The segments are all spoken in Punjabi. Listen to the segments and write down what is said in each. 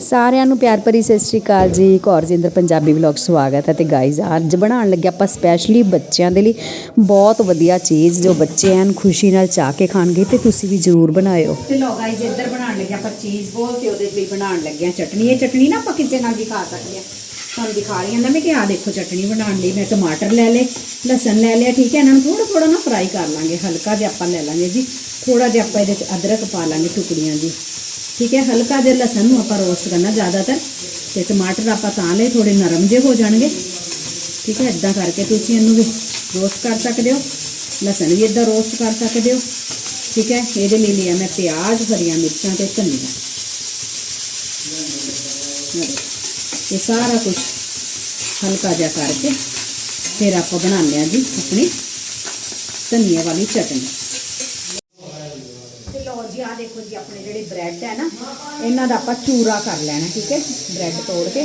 ਸਾਰਿਆਂ ਨੂੰ ਪਿਆਰ ਭਰੀ ਸਤਿ ਸ਼੍ਰੀ ਅਕਾਲ ਜੀ। ਕੌਰਜਿੰਦਰ ਪੰਜਾਬੀ ਵਲੌਗ ਸਵਾਗਤ ਹੈ ਤੇ ਗਾਇਜ਼ ਅੱਜ ਬਣਾਉਣ ਲੱਗੇ ਆਪਾਂ ਸਪੈਸ਼ਲੀ ਬੱਚਿਆਂ ਦੇ ਲਈ ਬਹੁਤ ਵਧੀਆ ਚੀਜ਼ ਜੋ ਬੱਚੇ ਐਨ ਖੁਸ਼ੀ ਨਾਲ ਚਾਹ ਕੇ ਖਾਣਗੇ ਤੇ ਤੁਸੀਂ ਵੀ ਜ਼ਰੂਰ ਬਣਾਇਓ। ਤੇ ਲੋ ਗਾਇਜ਼ ਇੱਧਰ ਬਣਾਉਣ ਲੱਗੇ ਆਪਾਂ ਚੀਜ਼ ਬੋਲ ਤੇ ਉਹਦੇ ਲਈ ਬਣਾਉਣ ਲੱਗੇ ਆ ਚਟਨੀ। ਇਹ ਚਟਨੀ ਨਾ ਆਪਾਂ ਕਿਸੇ ਨਾਲ ਵੀ ਖਾ ਸਕਦੇ ਆ ਤੁਹਾਨੂੰ ਦਿਖਾ ਰਹੀ ਹਾਂ ਨਾ ਮੈਂ ਕਿ ਆ ਦੇਖੋ ਚਟਨੀ ਬਣਾਉਣ ਲਈ। ਮੈਂ ਟਮਾਟਰ ਲੈ ਲਏ, ਲਸਣ ਲੈ ਲਿਆ, ਠੀਕ ਹੈ? ਇਹਨਾਂ ਨੂੰ ਥੋੜਾ ਥੋੜਾ ਨਾ ਫਰਾਈ ਕਰ ਲਾਂਗੇ, ਹਲਕਾ ਜਿਹਾ ਆਪਾਂ ਲੈ ਲਾਂਗੇ ਜੀ। ਥੋੜਾ ਜਿਹਾ ਆਪਾਂ ਇਹਦੇ ਚ ਅਦਰਕ ਪਾ ਲਾਂਗੇ ਟੁਕੜੀਆਂ ਜੀ ਠੀਕ ਹੈ, ਹਲਕਾ ਜਿਹਾ ਲਸਣ ਨੂੰ ਆਪਾਂ ਰੋਸਟ ਕਰਨਾ ਜ਼ਿਆਦਾਤਰ ਤੇ ਟਮਾਟਰ ਆਪਾਂ ਤਾਂ ਲਏ ਥੋੜੇ ਨਰਮ ਜਿਹੇ ਹੋ ਜਾਣਗੇ। ਠੀਕ ਹੈ ਇਦਾਂ ਕਰਕੇ ਤੁਸੀਂ ਇਹਨੂੰ ਵੀ ਰੋਸਟ ਕਰ ਸਕਦੇ ਹੋ। ਲਸਣ ਵੀ ਇਦਾਂ ਰੋਸਟ ਕਰ ਸਕਦੇ ਹੋ। ਠੀਕ ਹੈ, ਇਹਦੇ ਲਈ ਲਿਆ ਮੈਂ ਪਿਆਜ਼, ਹਰੀਆਂ ਮਿਰਚਾਂ ਤੇ ਧਨੀਆ। ਇਹ ਸਾਰਾ ਕੁਝ ਹਲਕਾ ਜਿਹਾ ਕਰਕੇ ਫਿਰ ਆਪਾਂ ਬਣਾਉਂਦੇ ਆ ਜੀ ਆਪਣੀ ਧਨੀਆ ਵਾਲੀ ਚਟਨੀ। ਦੇਖੋ ਜੀ, ਆਪਣੇ ਜਿਹੜੇ ਬ੍ਰੈਡ ਹੈ ਨਾ, ਇਹਨਾਂ ਦਾ ਆਪਾਂ ਚੂਰਾ ਕਰ ਲੈਣਾ, ਠੀਕ ਹੈ? ਬ੍ਰੈਡ ਤੋੜ ਕੇ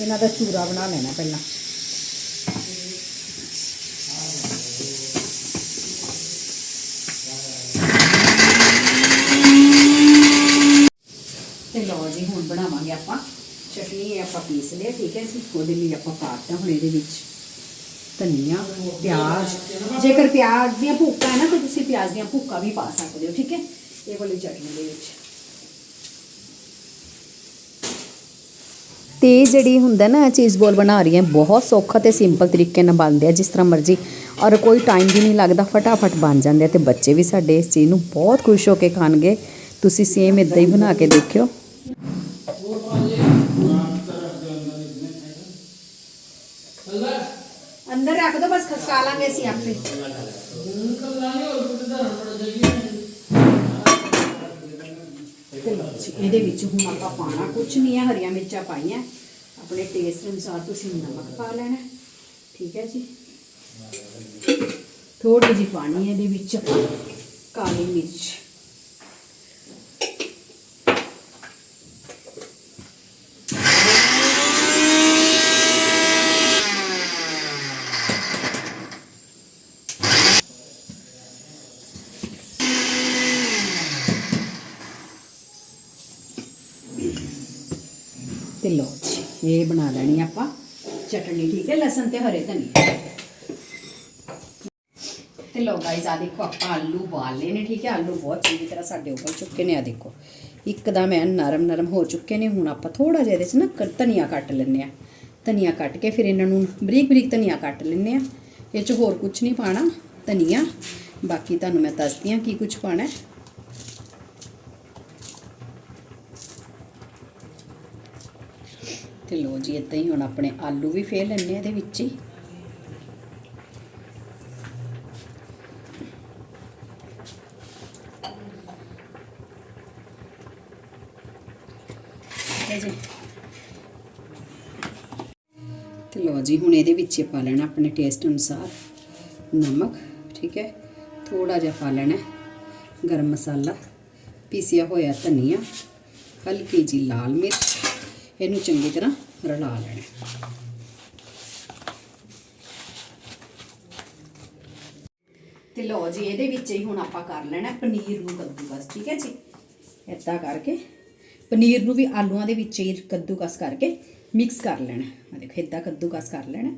ਇਹਨਾਂ ਦਾ ਚੂਰਾ ਬਣਾ ਲੈਣਾ ਪਹਿਲਾਂ। ਤੇ ਲੋ ਜੀ, ਹੁਣ ਬਣਾਵਾਂਗੇ ਆਪਾਂ ਚਟਨੀ, ਇਹ ਆਪਾਂ ਪੀਸ ਲਿਆ, ਠੀਕ ਹੈ ਜੀ? ਉਹਦੇ ਲਈ ਆਪਾਂ ਪਾਤਾ ਹੁਣ ਇਹਦੇ ਵਿੱਚ ਧਨੀਆ, ਪਿਆਜ਼। ਜੇਕਰ ਪਿਆਜ਼ ਦੀਆਂ ਭੁੱਕਾਂ ਹੈ ਨਾ, ਤਾਂ ਤੁਸੀਂ ਪਿਆਜ਼ ਦੀਆਂ ਭੁੱਕਾਂ ਵੀ ਪਾ ਸਕਦੇ ਹੋ, ਠੀਕ ਹੈ? ਇਹ ਵਾਲੀ ਚਟਨੀ ਦੇ ਵਿੱਚ। ਤੇ ਜਿਹੜੀ ਹੁੰਦਾ ਨਾ ਚੀਜ਼ ਬੋਲ ਬਣਾ ਰਹੀ ਹੈ ਬਹੁਤ ਸੌਖਾ ਤੇ ਸਿੰਪਲ ਤਰੀਕੇ ਨਾਲ ਬਣਦੇ ਆ ਜਿਸ ਤਰ੍ਹਾਂ ਮਰਜ਼ੀ। ਔਰ ਕੋਈ ਟਾਈਮ ਵੀ ਨਹੀਂ ਲੱਗਦਾ ਫਟਾਫਟ ਬਣ ਜਾਂਦੇ ਆ ਤੇ ਬੱਚੇ ਵੀ ਸਾਡੇ ਇਸ ਚੀਜ਼ ਨੂੰ ਬਹੁਤ ਖੁਸ਼ ਹੋ ਕੇ ਖਾਣਗੇ। ਤੁਸੀਂ ਸੇਮ ਇਦਾਂ ਹੀ ਬਣਾ ਕੇ ਦੇਖਿਓ। ਅੰਦਰ ਰੱਖ ਦੋ ਬਸ ਖਸਕਾ ਲਾਂਗੇ ਅਸੀਂ ਆਪੇ। ਇਹਦੇ ਵਿੱਚ ਹੁਣ ਆਪਾਂ ਪਾਣਾ ਕੁਝ ਨਹੀਂ ਹੈ ਹਰੀਆਂ ਮਿਰਚਾਂ ਪਾਈਆਂ। ਆਪਣੇ ਟੇਸਟ ਅਨੁਸਾਰ ਤੁਸੀਂ ਨਮਕ ਪਾ ਲੈਣਾ। ਠੀਕ ਹੈ ਜੀ? ਥੋੜੀ ਜਿਹੀ ਪਾਣੀ ਇਹਦੇ ਵਿੱਚ ਕਾਲੀ ਮਿਰਚ। ਤੇ ਲਓ ਜੀ, ਇਹ ਬਣਾ ਲੈਣੀ ਆਪਾਂ। ਚਟਨੀ, ਠੀਕ ਹੈ? ਲਸਣ ਤੇ ਹਰੇ ਧਨੀਆ ਤੇ ਲਓ ਗਾਇਜ਼ ਆ ਦੇਖੋ ਆਪਾਂ ਆਲੂ ਉਬਾਲ ਲਏ ਨੇ, ਠੀਕ ਹੈ? ਆਲੂ ਬਹੁਤ ਚੰਗੀ ਤਰ੍ਹਾਂ ਸਾਡੇ ਉਬਲ ਚੁੱਕੇ ਨੇ, ਆ ਦੇਖੋ। ਇੱਕਦਮ ਐਨ ਨਰਮ ਨਰਮ ਹੋ ਚੁੱਕੇ ਨੇ, ਹੁਣ ਆਪਾਂ ਥੋੜਾ ਜਿਹਾ ਇਹਦੇ 'ਚ ਨਾ ਕ- ਧਨੀਆ ਕੱਟ ਲੈਂਦੇ ਆ। ਧਨੀਆ ਕੱਟ ਕੇ ਫਿਰ ਇਹਨਾਂ ਨੂੰ ਬਰੀਕ ਬਰੀਕ ਧਨੀਆ ਕੱਟ ਲੈਂਦੇ ਆ। ਇਹ 'ਚ ਹੋਰ ਕੁਝ ਨਹੀਂ ਪਾਣਾ, ਧਨੀਆ। ਬਾਕੀ ਤੁਹਾਨੂੰ ਮੈਂ ਦੱਸਦੀ ਆ ਕੀ ਕੁਝ ਪਾਣਾ ਤੇ ਲੋ ਜੀ ਇਦਾਂ ਹੀ ਹੁਣ ਆਪਣੇ ਆਲੂ ਵੀ ਫੇਰ ਲੈਣੇ ਆ ਇਹਦੇ ਵਿੱਚ ਹੀ। ਠੀਕ ਜੀ। ਤੇ ਲੋ ਜੀ, ਹੁਣ ਇਹਦੇ ਵਿੱਚ ਪਾ ਲੈਣਾ ਆਪਣੇ ਟੇਸਟ ਅਨੁਸਾਰ ਨਮਕ, ਠੀਕ ਹੈ। ਥੋੜਾ ਜਿਹਾ ਪਾ ਲੈਣਾ ਗਰਮ ਮਸਾਲਾ, ਪੀਸਿਆ ਹੋਇਆ ਧਨੀਆ, ਹਲਕੀ ਜੀ ਲਾਲ ਮਿਰਚ ਇਹਨੂੰ ਚੰਗੀ ਤਰ੍ਹਾਂ ਰਲਾ ਲੈਣਾ ਤੇ ਲਓ ਜੀ, ਇਹਦੇ ਵਿੱਚ ਹੀ ਹੁਣ ਆਪਾਂ ਕਰ ਲੈਣਾ ਪਨੀਰ ਨੂੰ ਕੱਦੂਕਸ, ਠੀਕ ਹੈ ਜੀ? ਏਦਾਂ ਕਰਕੇ ਪਨੀਰ ਨੂੰ ਵੀ ਆਲੂਆਂ ਦੇ ਵਿੱਚ ਹੀ ਕੱਦੂਕਸ ਕਰਕੇ ਮਿਕਸ ਕਰ ਲੈਣਾ ਆ ਦੇਖੋ, ਏਦਾਂ ਕੱਦੂਕਸ ਕਰ ਲੈਣਾ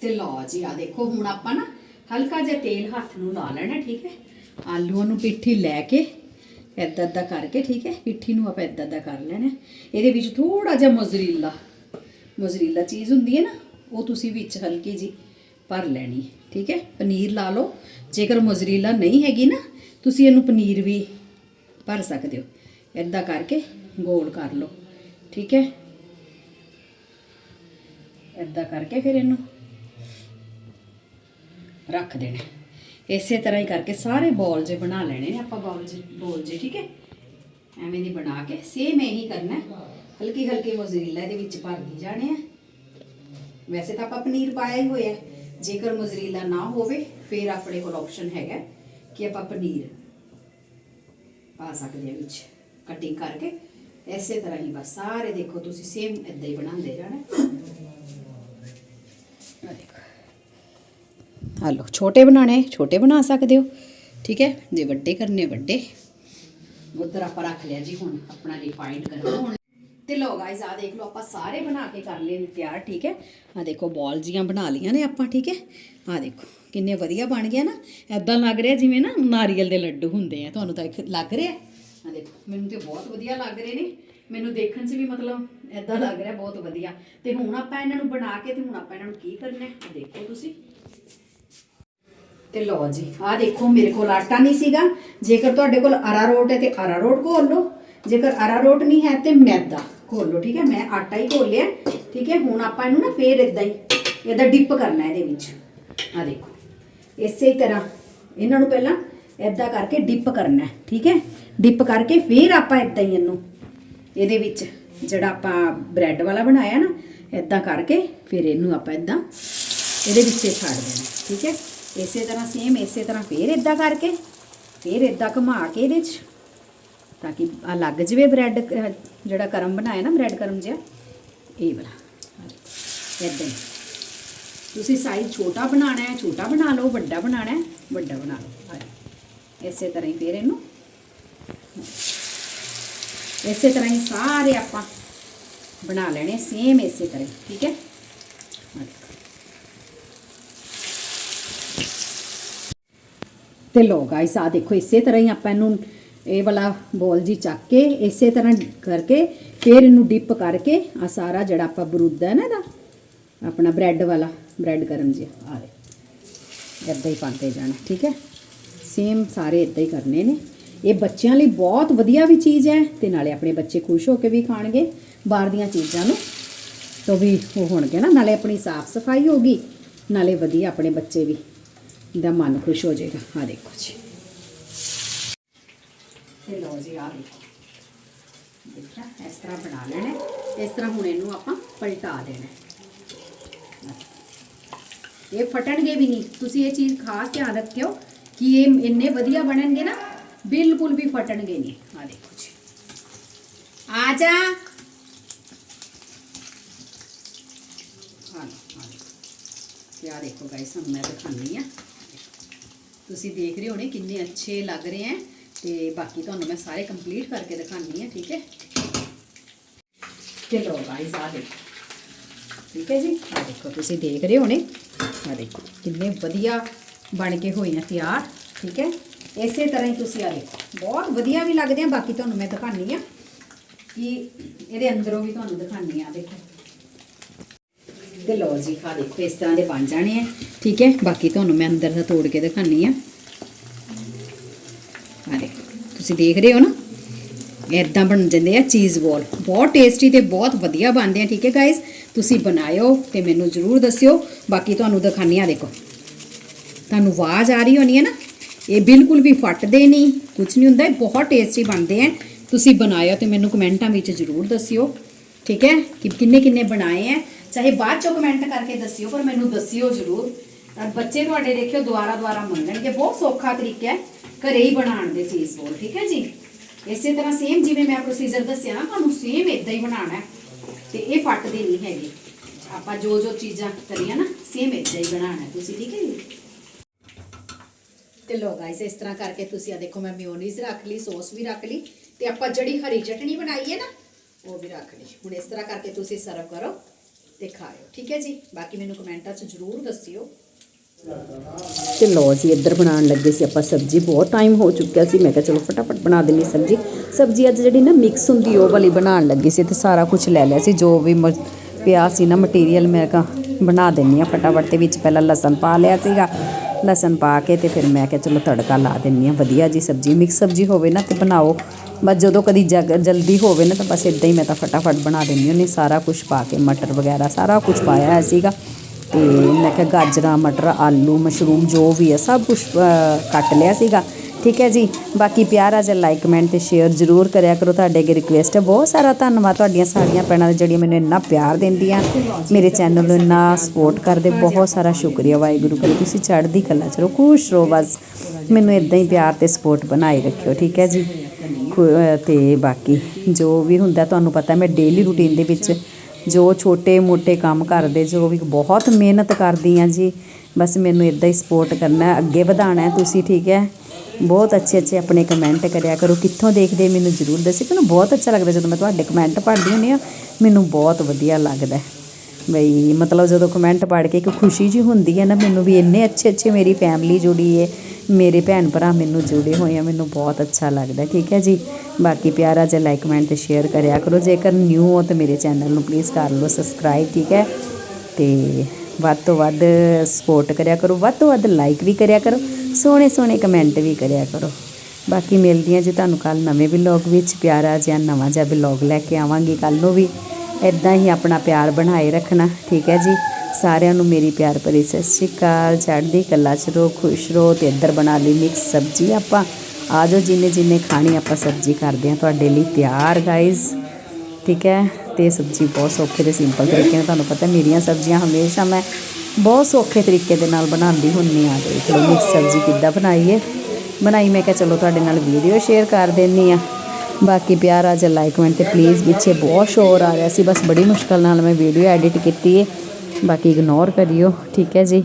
ਤੇ ਲਓ ਜੀ ਆ ਦੇਖੋ, ਹੁਣ ਆਪਾਂ ਨਾ ਹਲਕਾ ਜਿਹਾ ਤੇਲ ਹੱਥ ਨੂੰ ਲਾ ਲੈਣਾ, ਠੀਕ ਹੈ? ਆਲੂਆਂ ਨੂੰ ਪਿੱਠੀ ਲੈ ਕੇ ਏਦਾਂ ਏਦਾਂ ਕਰਕੇ, ਠੀਕ ਹੈ? ਪਿੱਠੀ ਨੂੰ ਆਪਾਂ ਏਦਾਂ ਏਦਾਂ ਕਰ ਲੈਣਾ। ਇਹਦੇ ਵਿੱਚ ਥੋੜਾ ਜਿਹਾ ਮੋਜ਼ਰੀਲਾ ਮੋਜ਼ਰੀਲਾ ਚੀਜ਼ ਹੁੰਦੀ ਹੈ ਨਾ, ਉਹ ਤੁਸੀਂ ਵਿੱਚ ਹਲਕੀ ਜੀ ਭਰ ਲੈਣੀ, ਠੀਕ ਹੈ? ਪਨੀਰ ਲਾ ਲਓ। ਜੇਕਰ ਮੋਜ਼ਰੀਲਾ ਨਹੀਂ ਹੈਗੀ ਨਾ, ਤੁਸੀਂ ਇਹਨੂੰ ਪਨੀਰ ਵੀ ਭਰ ਸਕਦੇ ਹੋ। ਏਦਾਂ ਕਰਕੇ ਗੋਲ ਕਰ ਲਓ, ਠੀਕ ਹੈ? ਏਦਾਂ ਕਰਕੇ ਫਿਰ ਇਹਨੂੰ ਰੱਖ ਦੇਣਾ। ਇਸੇ ਤਰ੍ਹਾਂ ਹੀ ਕਰਕੇ ਸਾਰੇ ਬੋਲ ਜੇ ਬਣਾ ਲੈਣੇ ਨੇ, ਆਪਾਂ ਬੋਲ ਜੇ ਬੋਲ ਜੇ, ਠੀਕ ਹੈ? ਐਵੇਂ ਦੀ ਬਣਾ ਕੇ ਸੇਮ ਇਹੀ ਕਰਨਾ। ਹਲਕੀ ਹਲਕੀ ਮੋਜ਼ਰੀਲਾ ਇਹਦੇ ਵਿੱਚ ਭਰਦੀ ਜਾਣੇ ਆ। ਵੈਸੇ ਤਾਂ ਆਪਾਂ ਪਨੀਰ ਪਾਇਆ ਹੀ ਹੋਇਆ। ਜੇਕਰ ਮੋਜ਼ਰੀਲਾ ਨਾ ਹੋਵੇ, ਫਿਰ ਆਪਣੇ ਕੋਲ ਆਪਸ਼ਨ ਹੈਗਾ ਕਿ ਆਪਾਂ ਪਨੀਰ ਪਾ ਸਕਦੇ ਹਾਂ ਵਿੱਚ ਕਟਿੰਗ ਕਰਕੇ। ਇਸੇ ਤਰ੍ਹਾਂ ਹੀ ਬਸ, ਸਾਰੇ ਦੇਖੋ ਤੁਸੀਂ ਸੇਮ ਇਦਾਂ ਹੀ ਬਣਾਉਂਦੇ ਜਾਣਾ ਆਹ ਦੇਖੋ ਆ ਲਓ, ਛੋਟੇ ਬਣਾਣੇ ਛੋਟੇ ਬਣਾ ਸਕਦੇ ਹੋ। ਠੀਕ ਹੈ? ਜੇ ਵੱਡੇ ਕਰਨੇ ਵੱਡੇ। ਉਧਰ ਆਪਾਂ ਰੱਖ ਲਿਆ ਜੀ ਹੁਣ, ਆਪਣਾ ਰਿਫਾਈਨਡ ਗਰਮ ਹੋਣ ਤੇ ਲੋ ਗਾਇਸ ਆ ਦੇਖ ਲਓ, ਆਪਾਂ ਸਾਰੇ ਬਣਾ ਕੇ ਕਰ ਲਏ ਨੇ ਤਿਆਰ, ਠੀਕ ਹੈ? ਆ ਦੇਖੋ ਬਾਲ ਜੀਆਂ ਬਣਾ ਲਈਆਂ ਨੇ ਆਪਾਂ, ਠੀਕ ਹੈ? ਆ ਦੇਖੋ, ਕਿੰਨੇ ਵਧੀਆ ਬਣ ਗਿਆ ਨਾ। ਐਦਾਂ ਲੱਗ ਰਿਹਾ ਜਿਵੇਂ ਨਾ ਨਾਰੀਅਲ ਦੇ ਲੱਡੂ ਹੁੰਦੇ ਆ। ਤੁਹਾਨੂੰ ਤਾਂ ਇੱਕ ਲੱਗ ਰਿਹਾ। ਆ ਦੇਖੋ, ਮੈਨੂੰ ਤੇ ਬਹੁਤ ਵਧੀਆ ਲੱਗ ਰਹੇ ਨੇ। ਮੈਨੂੰ ਦੇਖਣ 'ਚ ਵੀ ਮਤਲਬ ਐਦਾਂ ਲੱਗ ਰਿਹਾ, ਬਹੁਤ ਵਧੀਆ। ਤੇ ਹੁਣ ਆਪਾਂ ਇਹਨਾਂ ਨੂੰ ਬਣਾ ਕੇ ਤੇ ਹੁਣ ਆਪਾਂ ਇਹਨਾਂ ਨੂੰ ਕੀ ਕਰਨਾ ਹੈ? ਦੇਖੋ ਤੁਸੀਂ। ਤੇ ਲਓ ਜੀ, ਆਹ ਦੇਖੋ, ਮੇਰੇ ਕੋਲ ਆਟਾ ਨਹੀਂ ਸੀਗਾ। ਜੇਕਰ ਤੁਹਾਡੇ ਕੋਲ ਅਰਾਰੋਟ ਹੈ ਤੇ ਅਰਾਰੋਟ ਘੋਲ ਲਓ। ਜੇਕਰ ਅਰਾਰੋਟ ਨਹੀਂ ਹੈ ਤੇ ਮੈਦਾ ਘੋਲ ਲਓ, ਠੀਕ ਹੈ? ਮੈਂ ਆਟਾ ਹੀ ਘੋਲ ਲਿਆ, ਠੀਕ ਹੈ? ਹੁਣ ਆਪਾਂ ਇਹਨੂੰ ਨਾ ਫੇਰ ਇਦਾਂ ਹੀ, ਇਹਦਾ ਡਿਪ ਕਰਨਾ ਇਹਦੇ ਵਿੱਚ। ਆਹ ਦੇਖੋ, ਇਸੇ ਤਰ੍ਹਾਂ ਇਹਨਾਂ ਨੂੰ ਪਹਿਲਾਂ ਇਦਾਂ ਕਰਕੇ ਡਿਪ ਕਰਨਾ ਠੀਕ ਹੈ? ਡਿਪ ਕਰਕੇ ਫੇਰ ਆਪਾਂ ਇਦਾਂ ਹੀ ਇਹਨੂੰ, ਇਹਦੇ ਵਿੱਚ ਜਿਹੜਾ ਆਪਾਂ ਬ੍ਰੈਡ ਵਾਲਾ ਬਣਾਇਆ ਨਾ ਇਦਾਂ ਕਰਕੇ ਫਿਰ ਇਹਨੂੰ ਆਪਾਂ ਇਦਾਂ ਇਹਦੇ ਵਿੱਚ ਹੀ ਛੱਡ ਦੇਣਾ, ਠੀਕ ਹੈ? ਇਸੇ ਤਰ੍ਹਾਂ ਸੇਮ ਇਸੇ ਤਰ੍ਹਾਂ ਫੇਰ ਇਦਾਂ ਕਰਕੇ ਫੇਰ ਇਦਾਂ ਘੁਮਾ ਕੇ ਇਹਦੇ 'ਚ ਤਾਂ ਕਿ ਆ ਲੱਗ ਜਵੇ ਬ੍ਰੈਡ ਜਿਹੜਾ ਕਰਮ ਬਣਾਇਆ ਨਾ ਬ੍ਰੈਡ ਕਰਮ ਜਿਹਾ ਇਹ ਵਾਲਾ। ਇਦਾਂ ਤੁਸੀਂ ਸਾਈਜ਼ ਛੋਟਾ ਬਣਾਉਣਾ ਹੈ ਛੋਟਾ ਬਣਾ ਲਓ ਵੱਡਾ ਬਣਾਉਣਾ ਹੈ ਵੱਡਾ ਬਣਾ ਲਓ। ਆ ਇਸੇ ਤਰ੍ਹਾਂ ਹੀ ਫੇਰ ਇਹਨੂੰ। ਇਸੇ ਤਰ੍ਹਾਂ ਹੀ ਸਾਰੇ ਆਪਾਂ ਬਣਾ ਲੈਣੇ ਸੇਮ ਇਸੇ ਤਰ੍ਹਾਂ ਹੀ, ਠੀਕ ਹੈ ਆ ਦੇਖੋ। ਤੇ ਲੋ ਗਾਇਸ ਆ ਦੇਖੋ, ਇਸੇ ਤਰ੍ਹਾਂ ਹੀ ਆਪਾਂ ਇਹਨੂੰ ਇਹ ਵਾਲਾ ਬੋਲ ਜੀ ਚੱਕ ਕੇ, ਇਸੇ ਤਰ੍ਹਾਂ ਕਰਕੇ ਫਿਰ ਇਹਨੂੰ ਡਿਪ ਕਰਕੇ ਆ ਸਾਰਾ ਜਿਹੜਾ ਆਪਾਂ ਬਰੂਦਾ ਹੈ ਨਾ ਇਹਦਾ, ਆਪਣਾ ਬ੍ਰੈਡ ਵਾਲਾ ਬ੍ਰੈਡ ਗਰਮ ਜੀ ਆ ਦੇ ਇੱਦਾਂ ਹੀ ਪਾਉਂਦੇ ਜਾਣਾ, ਠੀਕ ਹੈ? ਸੇਮ ਸਾਰੇ ਇੱਦਾਂ ਹੀ ਕਰਨੇ ਨੇ। ਇਹ ਬੱਚਿਆਂ ਲਈ ਬਹੁਤ ਵਧੀਆ ਵੀ ਚੀਜ਼ ਹੈ ਤੇ ਨਾਲੇ ਆਪਣੇ ਬੱਚੇ ਖੁਸ਼ ਹੋ ਕੇ ਵੀ ਖਾਣਗੇ ਬਾਹਰ ਦੀਆਂ ਚੀਜ਼ਾਂ ਨੂੰ। ਤੋਂ ਵੀ ਉਹ ਹੋਣਗੇ ਨਾ, ਨਾਲੇ ਆਪਣੀ ਸਾਫ਼ ਸਫ਼ਾਈ ਹੋਗੀ ਨਾਲੇ ਵਧੀਆ ਆਪਣੇ ਬੱਚੇ ਵੀ। ਦਾ ਮਨ ਖੁਸ਼ ਹੋ ਜਾਏਗਾ ਆ ਦੇਖੋ ਜੀ ਤੇ ਲਓ ਜੀ ਆ ਦੇਖੋ ਦੇਖਿਆ ਇਸ ਤਰ੍ਹਾਂ ਬਣਾ ਲੈਣਾ ਹੈ। ਇਸ ਤਰ੍ਹਾਂ ਹੁਣ ਇਹਨੂੰ ਆਪਾਂ ਪਲਟਾ ਦੇਣਾ ਹੈ। ਇਹ ਫਟਣਗੇ ਵੀ ਨਹੀਂ ਤੁਸੀਂ ਇਹ ਚੀਜ਼ ਖਾਸ ਧਿਆਨ ਰੱਖਿਓ ਕਿ ਇਹ ਇੰਨੇ ਵਧੀਆ ਬਣਨਗੇ ਨਾ ਬਿਲਕੁਲ ਵੀ ਫਟਣਗੇ ਨਹੀਂ ਆ ਦੇਖੋ ਜੀ ਆ ਜਾ ਆ ਲਓ, ਆ ਦੇਖੋ ਤੇ ਆ ਦੇਖੋ ਗਾਇਸ ਹੁਣ ਮੈਂ ਦਿਖਾਉਂਦੀ ਆ ਤੁਸੀਂ ਦੇਖ ਰਹੇ ਹੋਣੇ ਕਿੰਨੇ ਅੱਛੇ ਲੱਗ ਰਹੇ ਹੈ ਤੇ ਬਾਕੀ ਤੁਹਾਨੂੰ ਮੈਂ ਸਾਰੇ ਕੰਪਲੀਟ ਕਰਕੇ ਦਿਖਾਉਂਦੀ ਆ ਠੀਕ ਹੈ ਚਲੋ ਗਾਇਸ ਆ ਦੇਖੋ। ਠੀਕ ਹੈ ਜੀ? ਆ ਦੇਖੋ, ਤੁਸੀਂ ਦੇਖ ਰਹੇ ਹੋਣੇ? ਆ ਦੇਖੋ, ਕਿੰਨੇ ਵਧੀਆ ਬਣ ਕੇ ਹੋਏ ਆ ਤਿਆਰ, ਠੀਕ ਹੈ ਇਸੇ ਤਰ੍ਹਾਂ ਹੀ ਤੁਸੀਂ ਆ ਦੇਖੋ, ਬਹੁਤ ਵਧੀਆ ਵੀ ਲੱਗਦੇ ਆ, ਬਾਕੀ ਤੁਹਾਨੂੰ ਮੈਂ ਦਿਖਾਉਂਦੀ ਆ ਕਿ ਇਹਦੇ ਅੰਦਰੋਂ ਵੀ ਤੁਹਾਨੂੰ ਦਿਖਾਉਂਦੀ ਆ ਦੇਖੋ। ਤੇ ਲਓ ਜੀ ਆ ਦੇਖੋ, ਇਸ ਤਰ੍ਹਾਂ ਦੇ ਬਣ ਜਾਣੇ ਆ। ਠੀਕ ਹੈ? ਬਾਕੀ ਤੁਹਾਨੂੰ ਮੈਂ ਅੰਦਰ ਦਾ ਤੋੜ ਕੇ ਦਿਖਾਉਂਦੀ ਆ ਆ ਦੇਖੋ, ਤੁਸੀਂ ਦੇਖ ਰਹੇ ਹੋ ਨਾ? ਇਦਾਂ ਬਣ ਜਾਂਦੇ ਆ ਚੀਜ਼ ਬੋਲ ਬਹੁਤ ਟੇਸਟੀ ਤੇ ਬਹੁਤ ਵਧੀਆ ਬਣਦੇ ਆ, ਠੀਕ ਹੈ ਗਾਇਸ ਤੁਸੀਂ ਬਣਾਇਓ ਤੇ ਮੈਨੂੰ ਜਰੂਰ ਦੱਸਿਓ। ਬਾਕੀ ਤੁਹਾਨੂੰ ਦਿਖਾਉਂਦੀ ਆ ਦੇਖੋ। ਤੁਹਾਨੂੰ ਆਵਾਜ਼ ਆ ਰਹੀ ਹੋਣੀ ਹੈ ਨਾ? ਇਹ ਬਿਲਕੁਲ ਵੀ ਫਟਦੇ ਨਹੀਂ ਕੁਝ ਨਹੀਂ ਹੁੰਦਾ, ਇਹ ਬਹੁਤ ਟੇਸਟੀ ਬਣਦੇ ਆ। ਤੁਸੀਂ ਬਣਾਇਓ ਤੇ ਮੈਨੂੰ ਕਮੈਂਟਾਂ ਵਿੱਚ ਜਰੂਰ ਦੱਸਿਓ, ਠੀਕ ਹੈ? ਕਿ ਕਿੰਨੇ ਕਿੰਨੇ ਬਣਾਏ ਆ? ਚਾਹੇ ਬਾਅਦ ਚੋਂ ਕਮੈਂਟ ਕਰਕੇ ਦੱਸਿਓ, ਪਰ ਮੈਨੂੰ ਦੱਸਿਓ ਜਰੂਰ। ਤਾਂ ਬੱਚੇ ਤੁਹਾਡੇ ਦੇਖਿਓ ਦੁਆਰਾ ਦੁਆਰਾ ਮੰਗਣਗੇ ਬਹੁਤ ਸੌਖਾ ਤਰੀਕਾ ਹੈ ਘਰੇ ਹੀ ਬਣਾਉਣ ਦੇ ਚੀਜ਼ ਬੋਲ ਠੀਕ ਹੈ ਜੀ? ਇਸੇ ਤਰ੍ਹਾਂ ਸੇਮ ਜਿਵੇਂ ਮੈਂ ਪ੍ਰੋਸੀਜਰ ਦੱਸਿਆ ਨਾ ਤੁਹਾਨੂੰ ਸੇਮ ਇਦਾਂ ਹੀ ਬਣਾਉਣਾ ਹੈ ਤੇ ਇਹ ਫਟਦੇ ਨਹੀਂ ਹੈਗੇ। ਆਪਾਂ ਜੋ ਜੋ ਚੀਜ਼ਾਂ ਕਰੀਆਂ ਨਾ ਸੇਮ ਇਦਾਂ ਹੀ ਬਣਾਉਣਾ ਤੁਸੀਂ, ਠੀਕ ਹੈ ਜੀ? ਤੇ ਲੋ ਗਾਇਸ ਇਸ ਤਰ੍ਹਾਂ ਕਰਕੇ ਤੁਸੀਂ ਆ ਦੇਖੋ, ਮੈਂ ਮਿਓਨੀਜ਼ ਰੱਖ ਲਈ ਸੌਸ ਵੀ ਰੱਖ ਲਈ ਤੇ ਆਪਾਂ ਜਿਹੜੀ ਹਰੀ ਚਟਣੀ ਬਣਾਈ ਹੈ ਨਾ, ਉਹ ਵੀ ਰੱਖ ਲਈ। ਹੁਣ ਇਸ ਤਰ੍ਹਾਂ ਕਰਕੇ ਤੁਸੀਂ ਸਰਵ ਕਰੋ ਤੇ ਖਾਓ ਠੀਕ ਹੈ ਜੀ? ਬਾਕੀ ਮੈਨੂੰ ਕਮੈਂਟਾਂ 'ਚ ਜਰੂਰ ਦੱਸਿਓ। ਤੇ ਲੋ ਜੀ, ਇੱਧਰ ਬਣਾਉਣ ਲੱਗੇ ਸੀ ਆਪਾਂ ਸਬਜ਼ੀ। ਬਹੁਤ ਟਾਈਮ ਹੋ ਚੁੱਕਿਆ ਸੀ। ਮੈਂ ਕਿਹਾ ਚਲੋ ਫਟਾਫਟ ਬਣਾ ਦਿੰਨੀ ਸਬਜ਼ੀ। ਸਬਜ਼ੀ ਅੱਜ ਜਿਹੜੀ ਨਾ ਮਿਕਸ ਹੁੰਦੀ, ਉਹ ਵਾਲੀ ਬਣਾਉਣ ਲੱਗੀ ਸੀ ਤੇ ਸਾਰਾ ਕੁਝ ਲੈ ਲਿਆ ਸੀ। ਜੋ ਵੀ ਮ- ਪਿਆ ਸੀ ਨਾ ਮਟੀਰੀਅਲ ਮੈਂ ਕਿਹਾ ਬਣਾ ਦਿੰਨੀ ਆ ਫਟਾਫਟ ਤੇ ਵਿੱਚ ਪਹਿਲਾਂ ਲਸਣ ਪਾ ਲਿਆ ਸੀਗਾ। ਲਸਣ ਪਾ ਕੇ ਤੇ ਫਿਰ ਮੈਂ ਕਿਹਾ ਚਲੋ ਤੜਕਾ ਲਾ ਦਿੰਨੀ ਆ ਵਧੀਆ ਜੀ ਸਬਜ਼ੀ। ਮਿਕਸ ਸਬਜ਼ੀ ਹੋਵੇ ਨਾ ਤੇ ਬਣਾਓ। ਬਸ ਜਦੋਂ ਕਦੀ ਜਲਦੀ ਹੋਵੇ ਨਾ ਤਾਂ ਬਸ ਇਦਾਂ ਹੀ ਮੈਂ ਤਾਂ ਫਟਾਫਟ ਬਣਾ ਦਿੰਨੀ ਹੁੰਦੀ ਸਾਰਾ ਕੁਝ ਪਾ ਕੇ ਮਟਰ ਵਗੈਰਾ, ਸਾਰਾ ਕੁਝ ਪਾਇਆ ਹੋਇਆ ਸੀਗਾ। ਤੇ ਮੈਂ ਕਿਹਾ ਗਾਜਰਾਂ, ਮਟਰ, ਆਲੂ, ਮਸ਼ਰੂਮ ਜੋ ਵੀ ਹੈ, ਸਭ ਕੁਝ ਕੱਟ ਲਿਆ ਸੀਗਾ। ਠੀਕ ਹੈ ਜੀ? ਬਾਕੀ ਪਿਆਰ ਆ ਜਿਹਾ ਲਾਈਕ ਕਮੈਂਟ ਤੇ ਸ਼ੇਅਰ ਜ਼ਰੂਰ ਕਰਿਆ ਕਰੋ। ਤੁਹਾਡੇ ਅੱਗੇ ਰਿਕੁਐਸਟ ਹੈ। ਬਹੁਤ ਸਾਰਾ ਧੰਨਵਾਦ ਤੁਹਾਡੀਆਂ ਸਾਰੀਆਂ ਭੈਣਾਂ ਦਾ, ਜਿਹੜੀਆਂ ਮੈਨੂੰ ਇੰਨਾ ਪਿਆਰ ਦਿੰਦੀਆਂ। ਮੇਰੇ ਚੈਨਲ ਨੂੰ ਇੰਨਾ ਸਪੋਰਟ ਕਰਦੇ। ਬਹੁਤ ਸਾਰਾ ਸ਼ੁਕਰੀਆ ਵਾਹਿਗੁਰੂ ਕਰੇ ਤੁਸੀਂ ਚੜ੍ਹਦੀ ਕਲਾ ਚ ਰਹੋ, ਖੁਸ਼ ਰਹੋ ਬਸ। ਮੈਨੂੰ ਇਦਾਂ ਹੀ ਪਿਆਰ ਤੇ ਸਪੋਰਟ ਬਣਾਈ ਰੱਖਿਓ। ਠੀਕ ਹੈ ਜੀ? ਖੁ- ਅਹ, ਤੇ ਬਾਕੀ ਜੋ ਵੀ ਹੁੰਦਾ, ਤੁਹਾਨੂੰ ਪਤਾ ਮੈਂ ਡੇਲੀ ਰੂਟੀਨ ਦੇ ਵਿੱਚ ਜੋ ਛੋਟੇ ਮੋਟੇ ਕੰਮ ਕਰਦੇ, ਜੋ ਵੀ ਬਹੁਤ ਮਿਹਨਤ ਕਰਦੀ ਆ ਜੀ, ਬਸ ਮੈਨੂੰ ਇਦਾਂ ਹੀ ਸਪੋਰਟ ਕਰਨਾ ਅੱਗੇ ਵਧਾਉਣਾ ਤੁਸੀਂ ਠੀਕ ਹੈ? ਬਹੁਤ ਅੱਛੇ ਅੱਛੇ ਆਪਣੇ ਕਮੈਂਟ ਕਰਿਆ ਕਰੋ, ਕਿੱਥੋਂ ਦੇਖਦੇ ਮੈਨੂੰ ਜ਼ਰੂਰ ਦੱਸਿਓ ਮੈਨੂੰ ਬਹੁਤ ਅੱਛਾ ਲੱਗਦਾ ਜਦੋਂ ਮੈਂ ਤੁਹਾਡੇ ਕਮੈਂਟ ਪੜ੍ਹਦੀ ਹੁੰਦੀ ਆ ਮੈਨੂੰ ਬਹੁਤ ਵਧੀਆ ਲੱਗਦਾ ਬਈ ਮਤਲਬ ਜਦੋਂ ਕਮੈਂਟ ਪੜ੍ਹ ਕੇ ਇੱਕ ਖੁਸ਼ੀ ਜੀ ਹੁੰਦੀ ਹੈ ਨਾ, ਮੈਨੂੰ ਵੀ ਇੰਨੇ ਅੱਛੇ ਅੱਛੇ ਮੇਰੀ ਫੈਮਿਲੀ ਜੁੜੀ ਹੈ ਮੇਰੇ ਭੈਣ ਭਰਾ ਮੈਨੂੰ ਜੁੜੇ ਹੋਏ ਆ, ਮੈਨੂੰ ਬਹੁਤ ਅੱਛਾ ਲੱਗਦਾ ਠੀਕ ਹੈ ਜੀ? ਬਾਕੀ ਪਿਆਰਾ ਜਿਹਾ ਲਾਈਕ ਕਮੈਂਟ ਤੇ ਸ਼ੇਅਰ ਕਰਿਆ ਕਰੋ, ਜੇਕਰ ਨਿਊ ਹੋ ਤਾਂ ਮੇਰੇ ਚੈਨਲ ਨੂੰ ਪਲੀਜ਼ ਕਰ ਲਓ ਸਬਸਕ੍ਰਾਈਬ ਠੀਕ ਹੈ? ਤੇ ਵੱਧ ਤੋਂ ਵੱਧ ਸਪੋਰਟ ਕਰਿਆ ਕਰੋ, ਵੱਧ ਤੋਂ ਵੱਧ ਲਾਈਕ ਵੀ ਕਰਿਆ ਕਰੋ ਸੋਹਣੇ ਸੋਹਣੇ ਕਮੈਂਟ ਵੀ ਕਰਿਆ ਕਰੋ। ਬਾਕੀ ਮਿਲਦੀਆਂ ਜੀ ਤੁਹਾਨੂੰ ਕੱਲ ਨਵੇਂ ਵਲੌਗ ਵਿੱਚ, ਪਿਆਰਾ ਜਿਹਾ ਨਵਾਂ ਜਿਹਾ ਵਲੌਗ ਲੈ ਕੇ ਆਵਾਂਗੀ ਕੱਲ ਨੂੰ ਵੀ। ਇਦਾਂ ਹੀ ਆਪਣਾ ਪਿਆਰ ਬਣਾਏ ਰੱਖਣਾ, ਠੀਕ ਹੈ ਜੀ? ਸਾਰਿਆਂ ਨੂੰ ਮੇਰੀ ਪਿਆਰ ਭਰੀ ਸਤਿ ਸ਼੍ਰੀ ਅਕਾਲ। ਚੜ੍ਹਦੀ ਕਲਾ ਚ ਰਹੋ, ਖੁਸ਼ ਰਹੋ ਤੇ ਇੱਧਰ ਬਣਾ ਲਈ ਮਿਕਸ ਸਬਜ਼ੀ ਆਪਾਂ। ਆ ਜਾਓ ਜਿੰਨੇ ਜਿੰਨੇ ਖਾਣੀ ਆਪਾਂ ਸਬਜ਼ੀ ਕਰਦੇ ਹਾਂ ਤੁਹਾਡੇ ਲਈ ਤਿਆਰ ਗਾਇਜ਼ ਠੀਕ ਹੈ? ਤੇ ਸਬਜ਼ੀ ਬਹੁਤ ਸੌਖੇ ਤੇ ਸਿੰਪਲ ਤਰੀਕੇ ਨਾਲ, ਤੁਹਾਨੂੰ ਪਤਾ ਮੇਰੀਆਂ ਸਬਜ਼ੀਆਂ ਹਮੇਸ਼ਾ ਮੈਂ ਬਹੁਤ ਸੌਖੇ ਤਰੀਕੇ ਦੇ ਨਾਲ ਬਣਾਉਂਦੀ ਹੁੰਦੀ ਆ ਦੇਖ ਮਿਕਸ ਸਬਜ਼ੀ ਕਿੱਦਾਂ ਬਣਾਈਏ ਬਣਾਈ ਮੈਂ ਕਿਹਾ ਚਲੋ ਤੁਹਾਡੇ ਨਾਲ ਵੀਡੀਓ ਸ਼ੇਅਰ ਕਰ ਦਿੰਨੀ ਆ ਬਾਕੀ ਪਿਆਰਾ ਜਿਹਾ ਲਾਈਕ ਕਮੈਂਟ ਤੇ ਪਲੀਜ਼ ਪਿੱਛੇ ਬਹੁਤ ਸ਼ੋਰ ਆ ਰਿਹਾ ਸੀ, ਬਸ ਬੜੀ ਮੁਸ਼ਕਲ ਨਾਲ ਮੈਂ ਵੀਡੀਓ ਐਡਿਟ ਕੀਤੀ ਹੈ ਬਾਕੀ ਇਗਨੋਰ ਕਰਿਓ, ਠੀਕ ਹੈ ਜੀ।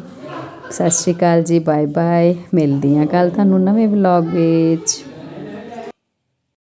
ਸਤਿ ਸ਼੍ਰੀ ਅਕਾਲ ਜੀ ਬਾਏ ਬਾਏ ਮਿਲਦੀ ਹਾਂ ਕੱਲ ਤੁਹਾਨੂੰ ਨਵੇਂ ਵਲੌਗ ਵਿੱਚ।